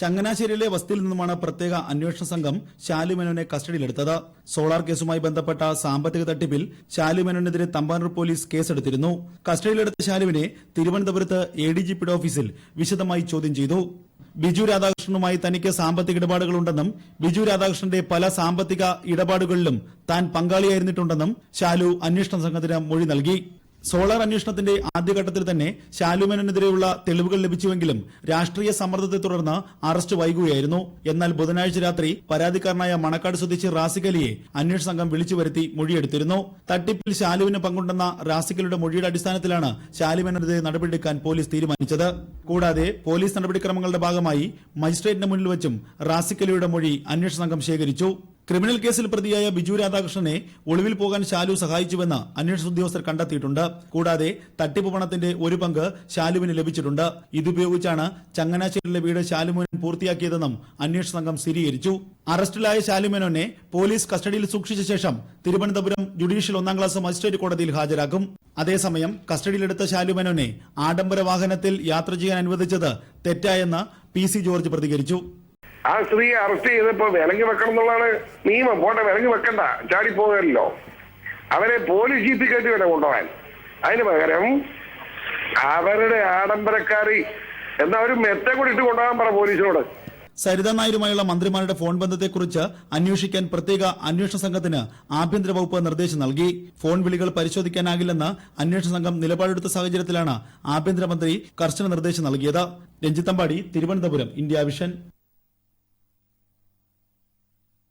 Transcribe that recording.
ചങ്ങനാശ്ശേരിയിലെ വസതിയിൽ നിന്നുമാണ് പ്രത്യേക അന്വേഷണ സംഘം ശാലുമേനോനെ കസ്റ്റഡിയിലെടുത്തത്. സോളാർ കേസുമായി ബന്ധപ്പെട്ട സാമ്പത്തിക തട്ടിപ്പിൽ ശാലുമേനോനെതിരെ തമ്പാനൂർ പോലീസ് കേസെടുത്തിരുന്നു. കസ്റ്റഡിയിലെടുത്ത ശാലുവിനെ തിരുവനന്തപുരത്ത് എ ഡി ജി പിയുടെ ഓഫീസിൽ വിശദമായി ചോദ്യം ചെയ്തു. ബിജു രാധാകൃഷ്ണനുമായി തനിക്ക് സാമ്പത്തിക ഇടപാടുകളുണ്ടെന്നും ബിജു രാധാകൃഷ്ണന്റെ പല സാമ്പത്തിക ഇടപാടുകളിലും താൻ പങ്കാളിയായിരുന്നിട്ടുണ്ടെന്നും ശാലു അന്വേഷണ സംഘത്തിന് മൊഴി നൽകി. സോളാർ അന്വേഷണത്തിന്റെ ആദ്യഘട്ടത്തിൽ തന്നെ ശാലുമേനെതിരെയുള്ള തെളിവുകൾ ലഭിച്ചുവെങ്കിലും രാഷ്ട്രീയ സമ്മർദ്ദത്തെ തുടർന്ന് അറസ്റ്റ് വൈകുകയായിരുന്നു. എന്നാൽ ബുധനാഴ്ച രാത്രി പരാതിക്കാരനായ മണക്കാട് സ്വദേശി റാസിക്കലിയെ അന്വേഷണ സംഘം വിളിച്ചു വരുത്തി മൊഴിയെടുത്തിരുന്നു. തട്ടിപ്പിൽ ശാലുവിന് പങ്കുണ്ടെന്ന റാസിക്കലിയുടെ മൊഴിയുടെ അടിസ്ഥാനത്തിലാണ് ശാലുവിനെതിരെ നടപടിയെടുക്കാൻ പോലീസ് തീരുമാനിച്ചത്. കൂടാതെ പോലീസ് നടപടിക്രമങ്ങളുടെ ഭാഗമായി മജിസ്ട്രേറ്റിന് മുന്നിൽ വെച്ചും റാസിക്കലിയുടെ മൊഴി അന്വേഷണ സംഘം ശേഖരിച്ചു. ക്രിമിനൽ കേസിൽ പ്രതിയായ ബിജു രാധാകൃഷ്ണനെ ഒളിവിൽ പോകാൻ ശാലു സഹായിച്ചുവെന്ന് അന്വേഷണ ഉദ്യോഗസ്ഥർ കണ്ടെത്തിയിട്ടുണ്ട്. കൂടാതെ തട്ടിപ്പ് പണത്തിന്റെ ഒരു പങ്ക് ശാലുവിന് ലഭിച്ചിട്ടുണ്ട്. ഇതുപയോഗിച്ചാണ് ചങ്ങനാശ്ശേരിയിലെ വീട് ശാലുമോൻ പൂർത്തിയാക്കിയതെന്നും അന്വേഷണ സംഘം സ്ഥിരീകരിച്ചു. അറസ്റ്റിലായ ശാലുമേനോനെ പോലീസ് കസ്റ്റഡിയിൽ സൂക്ഷിച്ച ശേഷം തിരുവനന്തപുരം ജുഡീഷ്യൽ ഒന്നാം ക്ലാസ് മജിസ്ട്രേറ്റ് കോടതിയിൽ ഹാജരാക്കും. അതേസമയം കസ്റ്റഡിയിലെടുത്ത ശാലുമേനോനെ ആഡംബര വാഹനത്തിൽ യാത്ര ചെയ്യാൻ അനുവദിച്ചത് തെറ്റായെന്ന് പി സി ജോർജ് പ്രതികരിച്ചു. ആ സ്ത്രീയെ അറസ്റ്റ് ചെയ്തപ്പോ വിലങ്ങി വെക്കണം എന്നുള്ളതാണ് നിയമം. പോട്ടെ വിലങ്ങി വെക്കണ്ട. ചാടി പോകല്ലോ അവരെ പോലീസ് ജീപ്പിൽ കയറ്റി വേണം കൊണ്ടുപോകാൻ. അതിന് പകരം അവരുടെ ആഡംബരക്കാരി എന്താ ഒരു മെത്ത കൂടി ഇട്ട് കൊണ്ടുപോകാൻ പറ പോലീസിനോട്. സരിത നായരുമായുള്ള മന്ത്രിമാരുടെ ഫോൺ ബന്ധത്തെക്കുറിച്ച് അന്വേഷിക്കാൻ പ്രത്യേക അന്വേഷണ സംഘത്തിന് ആഭ്യന്തര വകുപ്പ് നിർദ്ദേശം നൽകി. ഫോൺ വിളികൾ പരിശോധിക്കാനാകില്ലെന്ന് അന്വേഷണ സംഘം നിലപാടെടുത്ത സാഹചര്യത്തിലാണ് ആഭ്യന്തരമന്ത്രി കർശന നിർദ്ദേശം നൽകിയത്. രഞ്ജിത്തമ്പാടി തിരുവനന്തപുരം ഇന്ത്യ വിഷൻ.